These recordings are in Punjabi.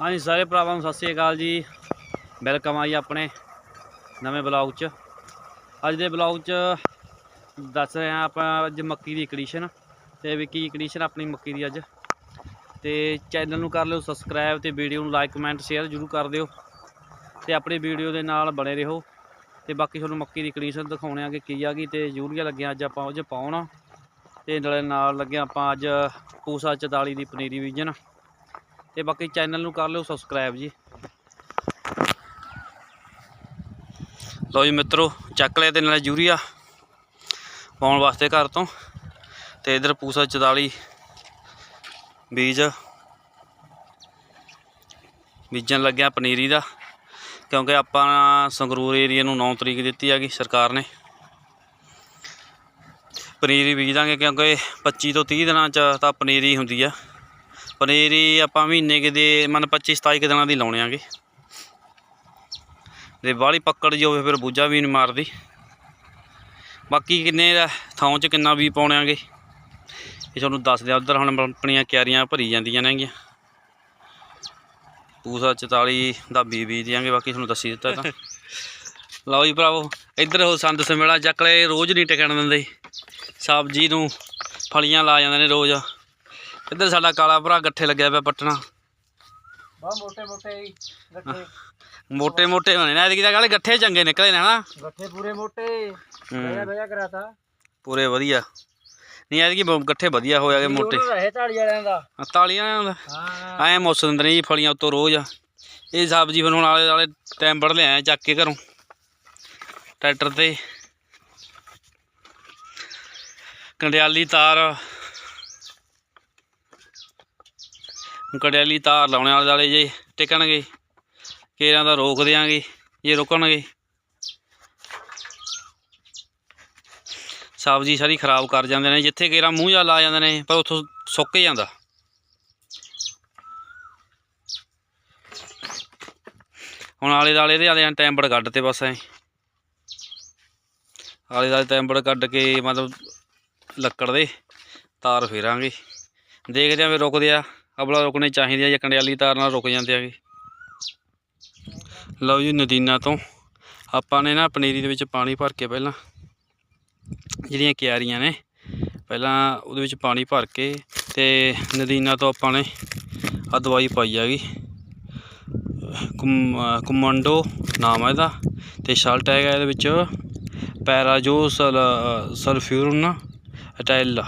ਹਾਂਜੀ, ਸਾਰੇ ਭਰਾਵਾਂ ਨੂੰ ਸਤਿ ਸ੍ਰੀ ਅਕਾਲ ਜੀ। ਵੈਲਕਮ ਆ ਜੀ ਆਪਣੇ ਨਵੇਂ ਬਲੌਗ 'ਚ। ਅੱਜ ਦੇ ਬਲੌਗ 'ਚ ਦੱਸ ਰਹੇ ਹਾਂ ਆਪਾਂ ਅੱਜ ਮੱਕੀ ਦੀ ਕੰਡੀਸ਼ਨ ਤੇ ਵੀ ਕੀ ਕੰਡੀਸ਼ਨ ਆਪਣੀ ਮੱਕੀ ਦੀ ਅੱਜ। ਤੇ ਚੈਨਲ ਨੂੰ ਕਰ ਲਿਓ ਸਬਸਕ੍ਰਾਈਬ ਤੇ ਵੀਡੀਓ ਨੂੰ ਲਾਈਕ ਕਮੈਂਟ ਸ਼ੇਅਰ ਜ਼ਰੂਰ ਕਰ ਦਿਓ। ਤੇ ਆਪਣੀ ਵੀਡੀਓ ਦੇ ਨਾਲ ਬਣੇ ਰਹੋ। ਤੇ ਬਾਕੀ ਤੁਹਾਨੂੰ ਮੱਕੀ ਦੀ ਕੰਡੀਸ਼ਨ ਦਿਖਾਉਣੇ ਆ ਕਿ ਕੀ ਆ ਗਈ ਤੇ ਯੂਰੀਆ ਲੱਗਿਆ ਅੱਜ ਆਪਾਂ ਉਹ 'ਚ ਪਾਉਣ। ਤੇ ਨਾਲੇ ਨਾਲ ਲੱਗਿਆ ਆਪਾਂ ਅੱਜ ਪੂਸਾ 44 ਦੀ ਪਨੀਰੀ ਬੀਜਣ। ਤੇ ਬਾਕੀ ਚੈਨਲ ਨੂੰ ਕਰ ਲਿਓ ਸਬਸਕ੍ਰਾਈਬ ਜੀ। ਲਓ ਜੀ ਮਿੱਤਰੋ, ਚੱਕ ਲਿਆ ਤੇ ਨਾਲ ਯੂਰੀਆ ਪਾਉਣ ਵਾਸਤੇ ਘਰ ਤੋਂ। ਤੇ ਇਧਰ ਪੂਸਾ 44 ਬੀਜ ਬੀਜਣ ਲੱਗਿਆ ਪਨੀਰੀ ਦਾ, ਕਿਉਂਕਿ ਆਪਾਂ ਸੰਗਰੂਰ ਏਰੀਆ ਨੂੰ 9 ਤਰੀਕ ਦਿੱਤੀ ਹੈਗੀ ਸਰਕਾਰ ਨੇ। ਪਨੀਰੀ ਬੀਜ ਦਾਂਗੇ ਕਿਉਂਕਿ 25 ਤੋਂ 30 ਦਿਨਾਂ ਚ ਤਾਂ ਪਨੀਰੀ ਹੁੰਦੀ ਆ। ਪਨੀਰੀ ਆਪਾਂ ਮਹੀਨੇ ਕੁ ਦੇ ਮਨ 25 27 ਕੁ ਦਿਨਾਂ ਦੀ ਲਾਉਣੇ ਆਂਗੇ। ਤੇ ਬਾਹਲੀ ਪੱਕੜ ਜੀ ਹੋਵੇ ਫਿਰ ਬੂਝਾ ਵੀ ਨਹੀਂ ਮਾਰਦੀ। ਬਾਕੀ ਕਿੰਨੇ ਥਾਂ 'ਚ ਕਿੰਨਾ ਵੀ ਪਾਉਣੇ ਆਂਗੇ। ਇਹ ਤੁਹਾਨੂੰ ਦੱਸ ਦਿਆਂ ਉਧਰ ਹੁਣ ਆਪਣੀਆਂ ਕਿਆਰੀਆਂ ਭਰੀ ਜਾਂਦੀਆਂ ਨੇਗੀਆਂ ਪੂਸਾ 44 ਦਾ ਬੀ ਬੀਜ ਦਿਆਂਗੇ ਬਾਕੀ ਤੁਹਾਨੂੰ ਦੱਸੀ ਦਿੱਤਾ ਤਾਂ। ਲਓ ਜੀ ਭਰਾਵੋ ਇੱਧਰ ਉਹ ਸੰਦ ਸਮੇਲਾ ਚੱਕ ਰੋਜ਼ ਨਹੀਂ ਟਿਕਣ ਦਿੰਦੇ। ਸਬਜ਼ੀ ਨੂੰ ਫਲੀਆਂ ਲਾ ਜਾਂਦੇ ਨੇ ਰੋਜ਼। ਇੱਧਰ ਸਾਡਾ ਕਾਲਾ ਭਰਾ ਗੱਠੇ ਲੱਗਿਆ ਪਿਆ ਪੱਟਣਾ। ਬਹੁਤ ਮੋਟੇ ਮੋਟੇ ਹੀ ਗੱਠੇ। ਮੋਟੇ ਮੋਟੇ ਹੋਣੇ ਨੇ ਐਤਕੀ ਤਾਂ ਕਾਲੇ ਗੱਠੇ ਚੰਗੇ ਨਿਕਲੇ ਨੇ ਹਨਾ? ਗੱਠੇ ਪੂਰੇ ਮੋਟੇ। ਬਈਆ ਬਈਆ ਕਰਾਤਾ। ਪੂਰੇ ਵਧੀਆ। ਨਹੀਂ ਐਤਕੀ ਬ- ਗੱਠੇ ਵਧੀਆ ਹੋ ਜਾਗੇ ਮੋਟੇ। ਰਹੇ ਢਾਲੀ ਵਾਲਿਆਂ ਦਾ। ਆਹ ਤਾਲੀਆਂ ਦਾ? ਹਾਂ। ਐ ਮੁੱਸ ਦਿੰਦੇ ਨੇ ਜੀ ਫਲੀਆਂ ਉੱਤੋਂ ਰੋਜ਼। ਇਹ ਸਬਜ਼ੀ ਫਿਰ ਹੁਣ ਆਲੇ ਵਾਲੇ ਟਾਈਮ ਵੜ ਲਿਆਏ ਚੱਕ ਕੇ ਘਰੋਂ। ਟਰੈਕਟਰ ਤੇ। ਕੰਡਿਆਲੀ ਤਾਰ। ਕੰਡਿਆਲੀ ਤਾਰ ਲਾਉਣੇ ਵਾਲੇ ਵਾਲੇ ਜੇ ਟਿਕਣਗੇ ਕੇਰਾਂ ਦਾ ਰੋਕ ਦਿਆਂਗੇ, ਜੇ ਰੁਕਣਗੇ। ਸਬਜ਼ੀ ਸਾਰੀ ਖਰਾਬ ਕਰ ਜਾਂਦੇ ਨੇ, ਜਿੱਥੇ ਕੇਰਾਂ ਮੂੰਹ ਜਾ ਲਾ ਜਾਂਦੇ ਨੇ, ਪਰ ਉੱਥੋਂ ਸੁੱਕ ਜਾਂਦਾ। ਹੁਣ ਆਲੇ ਦਾਲੇ ਦੇ ਆਲੇ ਟੈਂਬੜ ਕੱਢ ਤੇ ਬਸ ਐ। ਆਲੇ ਦਾਲੇ ਟੈਂਬੜ ਕੱਢ ਕੇ ਮਤਲਬ ਲੱਕੜ ਦੇ ਤਾਰ ਫੇਰਾਂਗੇ। ਦੇਖਦੇ ਆਂ ਵੀ ਰੁਕਦੇ ਆ। ਅਬਲਾ ਰੁਕਣੇ ਚਾਹੀਦੇ ਆ, ਜਾਂ ਕੰਡਿਆਲੀ ਤਾਰ ਨਾਲ ਰੁਕ ਜਾਂਦੇ ਆਗੇ ਲਓ ਜੀ, ਨਦੀਨਾ ਤੋਂ। ਆਪਾਂ ਨੇ ਨਾ ਪਨੀਰੀ ਦੇ ਵਿੱਚ ਪਾਣੀ ਭਰ ਕੇ ਪਹਿਲਾਂ ਜਿਹੜੀਆਂ ਕਿਆਰੀਆਂ ਨੇ, ਪਹਿਲਾਂ ਉਹਦੇ ਵਿੱਚ ਪਾਣੀ ਭਰ ਕੇ ਤੇ ਨਦੀਨਾ ਤੋਂ ਆਪਾਂ ਨੇ ਆ ਦਵਾਈ ਪਾਈ ਹੈਗੀ। ਕੁਮ ਅਹ ਕਮਾਂਡੋ ਨਾਮ ਹੈ ਇਹਦਾ ਤੇ ਸ਼ਾਲਟ ਹੈਗਾ ਇਹਦੇ ਵਿੱਚ। ਪੈਰਾਜੋ ਸਲ ਸਲਫਿਊਰਨ ਅਟੈਲ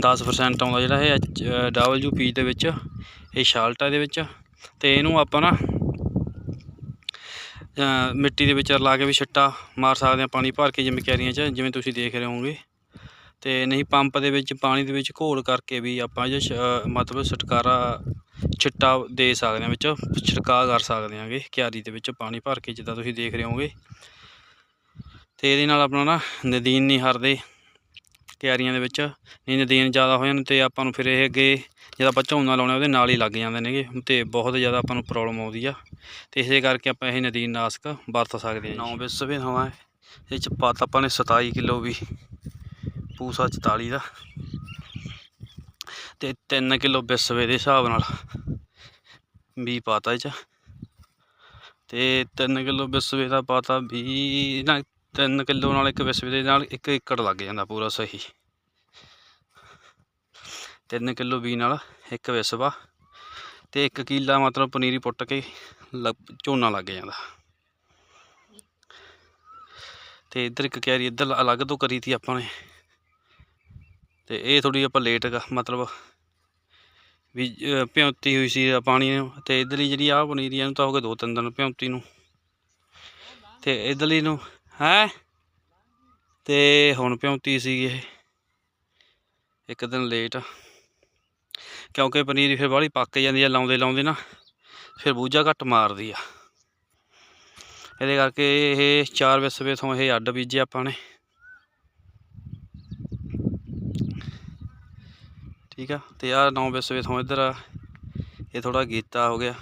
10% ਆਉਂਦਾ ਜਿਹੜਾ ਇਹ ਡਬਲਯੂ ਪੀ ਦੇ ਵਿੱਚ, ਇਹ ਸ਼ਾਲਟ ਹੈ ਇਹਦੇ ਵਿੱਚ, ਤੇ ਇਹਨੂੰ ਆਪਾਂ ਨਾ ਮਿੱਟੀ ਦੇ ਵਿੱਚ ਲਾ ਕੇ ਵੀ ਛਿੱਟਾ ਮਾਰ ਸਕਦੇ ਹਾਂ ਪਾਣੀ ਭਰ ਕੇ ਜਿਵੇਂ ਕਿਆਰੀਆਂ 'ਚ, ਜਿਵੇਂ ਤੁਸੀਂ ਦੇਖ ਰਹੇ ਹੋਗੇ ਤੇ ਨਹੀਂ ਪੰਪ ਦੇ ਵਿੱਚ, ਪਾਣੀ ਦੇ ਵਿੱਚ ਘੋਲ ਕਰਕੇ ਵੀ ਆਪਾਂ ਜੇ ਮਤਲਬ ਛਟਕਾਰਾ, ਛਿੱਟਾ ਦੇ ਸਕਦੇ ਹਾਂ ਵਿੱਚ ਛਿੜਕਾਅ ਕਰ ਸਕਦੇ ਹਾਂਗੇ ਕਿਆਰੀ ਦੇ ਵਿੱਚ ਪਾਣੀ ਭਰ ਕੇ ਜਿੱਦਾਂ ਤੁਸੀਂ ਦੇਖ ਰਹੇ ਹੋਗੇ ਤੇ ਇਹਦੇ ਨਾਲ ਆਪਣਾ ਨਾ ਨਦੀਨ ਨਹੀਂ ਹਰਦੇ। ਕਿਆਰੀਆਂ ਦੇ ਵਿੱਚ, ਨਹੀਂ ਨਦੀਨ ਜ਼ਿਆਦਾ ਹੋ ਜਾਣ ਤੇ ਆਪਾਂ ਨੂੰ ਫਿਰ ਇਹ ਅੱਗੇ ਜਦ ਆਪਾਂ ਝੋਨਾ ਲਾਉਣਾ ਉਹਦੇ ਨਾਲ ਹੀ ਲੱਗ ਜਾਂਦੇ ਨੇਗੇ, ਤੇ ਬਹੁਤ ਜ਼ਿਆਦਾ ਆਪਾਂ ਨੂੰ ਪ੍ਰੋਬਲਮ ਆਉਂਦੀ ਆ। ਤੇ ਇਸੇ ਕਰਕੇ ਆਪਾਂ ਇਹ ਨਦੀਨ ਨਾਸ਼ਕ ਵਰਤ ਸਕਦੇ ਹਾਂ। ਨੌ ਵਿਸਵੇ ਹਵਾ ਇਹ ਚ ਪਾਤਾ ਆਪਾਂ ਨੇ 27 ਕਿਲੋ ਵੀ, ਪੂਸਾ 44 ਦਾ। ਤੇ 3 ਕਿਲੋ ਬਿਸਵੇ ਦੇ ਹਿਸਾਬ ਨਾਲ ਵੀ ਪਾਤਾ ਇਹ ਚ। ਤੇ 3 ਕਿਲੋ ਬਿਸਵੇ ਦਾ ਪਾਤਾ ਵੀ, ਨਾ 3 ਕਿਲੋ ਨਾਲ ਇੱਕ ਵਿਸਵੇ ਦੇ ਨਾਲ 1 ਏਕੜ ਲੱਗ ਜਾਂਦਾ ਪੂਰਾ ਸਹੀ। 3 ਕਿਲੋ ਬੀ ਨਾਲ ਇੱਕ ਵਿਸਵਾ ਤੇ 1 ਕਿੱਲਾ ਮਤਲਬ ਪਨੀਰੀ ਪੁੱਟ ਕੇ ਲੱਗ- ਝੋਨਾ ਲੱਗ ਜਾਂਦਾ। ਤੇ ਇੱਧਰ ਇੱਕ ਕਿਆਰੀ ਇੱਧਰ ਅਲੱਗ ਤੋਂ ਕਰੀ ਤੀ ਆਪਾਂ ਨੇ। ਤੇ ਇਹ ਥੋੜੀ ਆਪਾਂ ਲੇਟ ਮਤਲਬ ਵੀ ਅਹ, ਭਿਉਂਤੀ ਹੋਈ ਸੀ ਪਾਣੀ ਨੂੰ ਤੇ ਇਧਰਲੀ ਜਿਹੜੀ ਆਹ ਪਨੀਰੀ ਆ, ਇਹਨੂੰ ਤਾਂ ਹੋ ਗਏ ਦੋ ਤਿੰਨ ਦਿਨ ਭਿਉਂਤੀ ਨੂੰ। ਤੇ ਇਧਰਲੀ ਨੂੰ ਹੈ? ਤੇ ਹੁਣ ਭਿਉਂਤੀ ਸੀ ਇਹ। ਇੱਕ ਦਿਨ ਲੇਟ ਕਿਉਂਕਿ ਪਨੀਰੀ ਫਿਰ ਬਾਹਲੀ ਪੱਕ ਜਾਂਦੀ ਆ ਲਾਉਂਦੇ ਲਾਉਂਦੇ ਨਾ ਫਿਰ ਬੂਝਾ ਘੱਟ ਮਾਰਦੀ ਆ। ਇਹਦੇ ਕਰਕੇ ਇਹ ਚਾਰ ਵਿਸਵੇ ਤੋਂ ਇਹ ਅੱਡ ਬੀਜੇ ਆਪਾਂ ਨੇ। ਠੀਕ ਆ? ਤੇ ਆ ਨੌ ਵਿਸਵੇ ਤੋਂ ਇੱਧਰ ਆ, ਇਹ ਥੋੜਾ ਗੀਤਾ ਹੋ ਗਿਆ।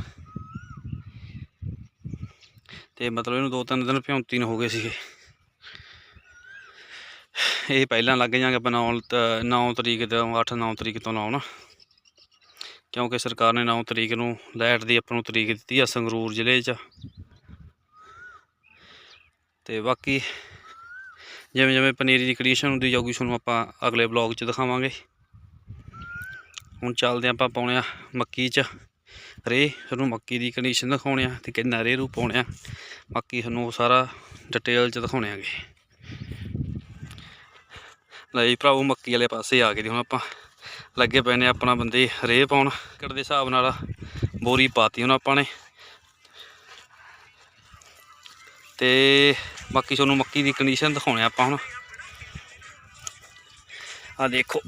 ਤੇ ਮਤਲਬ ਇਹਨੂੰ ਦੋ ਤਿੰਨ ਦਿਨ ਭਿਉਂਤੀ ਨੂੰ ਹੋ ਗਏ ਸੀਗੇ। ਇਹ ਪਹਿਲਾਂ ਲੱਗ ਜਾਂਗੇ ਆਪਾਂ 9 9 ਤਰੀਕ ਤੋਂ 8 9 ਤਰੀਕ ਤੋਂ ਲਾਉਣ ਕਿਉਂਕਿ ਸਰਕਾਰ ਨੇ 9 ਤਰੀਕ ਨੂੰ ਲਾਈਟ ਦੀ ਆਪਾਂ ਨੂੰ ਤਰੀਕ ਦਿੱਤੀ ਆ ਸੰਗਰੂਰ ਜ਼ਿਲ੍ਹੇ 'ਚ। ਤੇ ਬਾਕੀ ਜਿਵੇਂ ਜਿਵੇਂ ਪਨੀਰੀ ਦੀ ਕੰਡੀਸ਼ਨ ਹੁੰਦੀ ਜਾਊਗੀ, ਤੁਹਾਨੂੰ ਆਪਾਂ ਅਗਲੇ ਬਲੌਗ 'ਚ ਦਿਖਾਵਾਂਗੇ। ਹੁਣ ਚੱਲਦੇ ਆਪਾਂ ਪਾਉਣੇ ਆ ਮੱਕੀ 'ਚ। ਰੇ ਤੁਹਾਨੂੰ ਮੱਕੀ ਦੀ ਕੰਡੀਸ਼ਨ ਦਿਖਾਉਣੇ ਆ ਤੇ ਕਿੰਨਾ ਰੇ ਰੂ ਪਾਉਣੇ ਆ। ਬਾਕੀ ਤੁਹਾਨੂੰ ਸਾਰਾ ਡਿਟੇਲ 'ਚ ਦਿਖਾਉਣੇ ਆਗੇ। ਲੈ ਜੀ ਭਰਾਵੋ, ਮੱਕੀ ਵਾਲੇ ਪਾਸੇ ਆ ਗਏ ਜੀ ਹੁਣ ਆਪਾਂ। ਲੱਗੇ ਪਏ ਨੇ ਆਪਣਾ ਬੰਦੇ ਰੇ ਪਾਉਣ। ਏਕੜ ਦੇ ਹਿਸਾਬ ਨਾਲ ਬੋਰੀ ਪਾਤੀ ਹੁਣ ਆਪਾਂ ਨੇ। ਤੇ ਬਾਕੀ ਤੁਹਾਨੂੰ ਮੱਕੀ ਦੀ ਕੰਡੀਸ਼ਨ ਦਿਖਾਉਣੇ ਆਪਾਂ ਹੁਣ। ਆ ਦੇਖੋ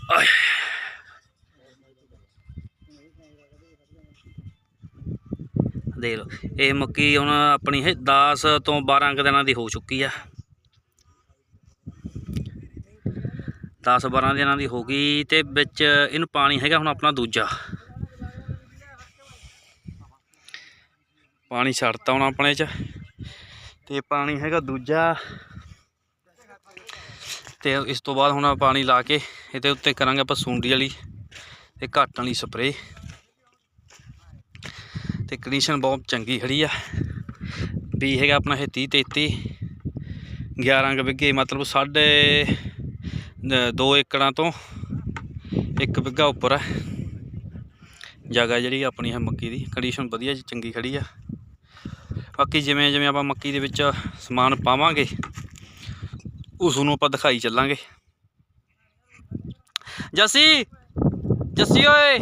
ਆਏ। ਦੇਖ ਲਓ। ਇਹ ਮੱਕੀ ਹੁਣ ਆਪਣੀ ਇਹ 10 ਤੋਂ 12 ਕੁ ਦਿਨਾਂ ਦੀ ਹੋ ਚੁੱਕੀ ਆ। 10 12 ਦਿਨਾਂ ਦੀ ਹੋ ਗਈ ਤੇ ਵਿੱਚ ਇਹਨੂੰ ਪਾਣੀ ਹੈਗਾ ਹੁਣ ਆਪਣਾ ਦੂਜਾ। ਪਾਣੀ ਛੱਡਤਾ ਹੁਣ ਆਪਣੇ ਚ ਤੇ ਪਾਣੀ ਹੈਗਾ ਦੂਜਾ। ਤੇ ਇਸ ਤੋਂ ਬਾਅਦ ਹੁਣ ਪਾਣੀ ਲਾ ਕੇ ਇਹਦੇ ਉੱਤੇ ਕਰਾਂਗੇ ਆਪਾਂ ਸੁੰਡੀ ਵਾਲੀ ਤੇ ਘੱਟ ਵਾਲੀ ਸਪਰੇਅ। ਤੇ ਕੰਡੀਸ਼ਨ ਬਹੁਤ ਚੰਗੀ ਖੜੀ ਆ। ਵੀ ਹੈਗਾ ਆਪਣਾ ਇਹ 30 33 11 ਕੁ ਬਿੱਗੇ ਮਤਲਬ ਸਾਢੇ 2 ਏਕੜਾਂ ਤੋਂ ਇੱਕ ਬਿੱਗਾ ਉੱਪਰ ਹੈ ਜਗ੍ਹਾ ਜਿਹੜੀ ਆਪਣੀ ਹੈ ਮੱਕੀ ਦੀ ਕੰਡੀਸ਼ਨ ਵਧੀਆ ਚੰਗੀ ਖੜੀ ਆ। ਬਾਕੀ ਜਿਵੇਂ ਜਿਵੇਂ ਆਪਾਂ ਮੱਕੀ ਦੇ ਵਿੱਚ ਸਮਾਨ ਪਾਵਾਂਗੇ ਉਸ ਨੂੰ ਆਪਾਂ ਦਿਖਾਈ ਚੱਲਾਂਗੇ। ਜੱਸੀ ਜੱਸੀ ਓਏ!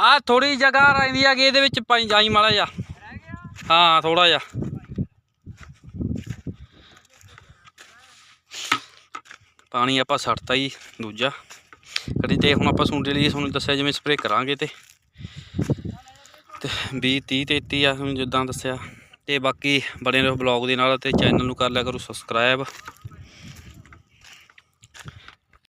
ਆ ਥੋੜੀ ਜਗ੍ਹਾ ਰਹਿੰਦੀ ਆ ਕਿ ਇਹਦੇ ਵਿੱਚ ਪਾਈ ਜਾਈ ਮਾਲਾ ਜਾ ਹਾਂ ਥੋੜਾ ਜਿਹਾ। ਪਾਣੀ ਆਪਾਂ ਛੱਡਤਾ ਜੀ ਦੂਜਾ। ਕੜੀ ਤੇ ਹੁਣ ਆਪਾਂ ਸੁੰਡੇ ਲਈ, ਤੁਹਾਨੂੰ ਦੱਸਿਆ ਜਿਵੇਂ ਸਪਰੇਅ ਕਰਾਂਗੇ ਤੇ। ਤੇ 20 30 33 ਆ ਤੁਹਾਨੂੰ ਜਿੱਦਾਂ ਦੱਸਿਆ। ਤੇ ਬਾਕੀ ਬਣੇ ਰਹੋ ਬਲੌਗ ਦੇ ਨਾਲ ਤੇ ਚੈਨਲ ਨੂੰ ਕਰ ਲਿਆ ਕਰੋ ਸਬਸਕ੍ਰਾਈਬ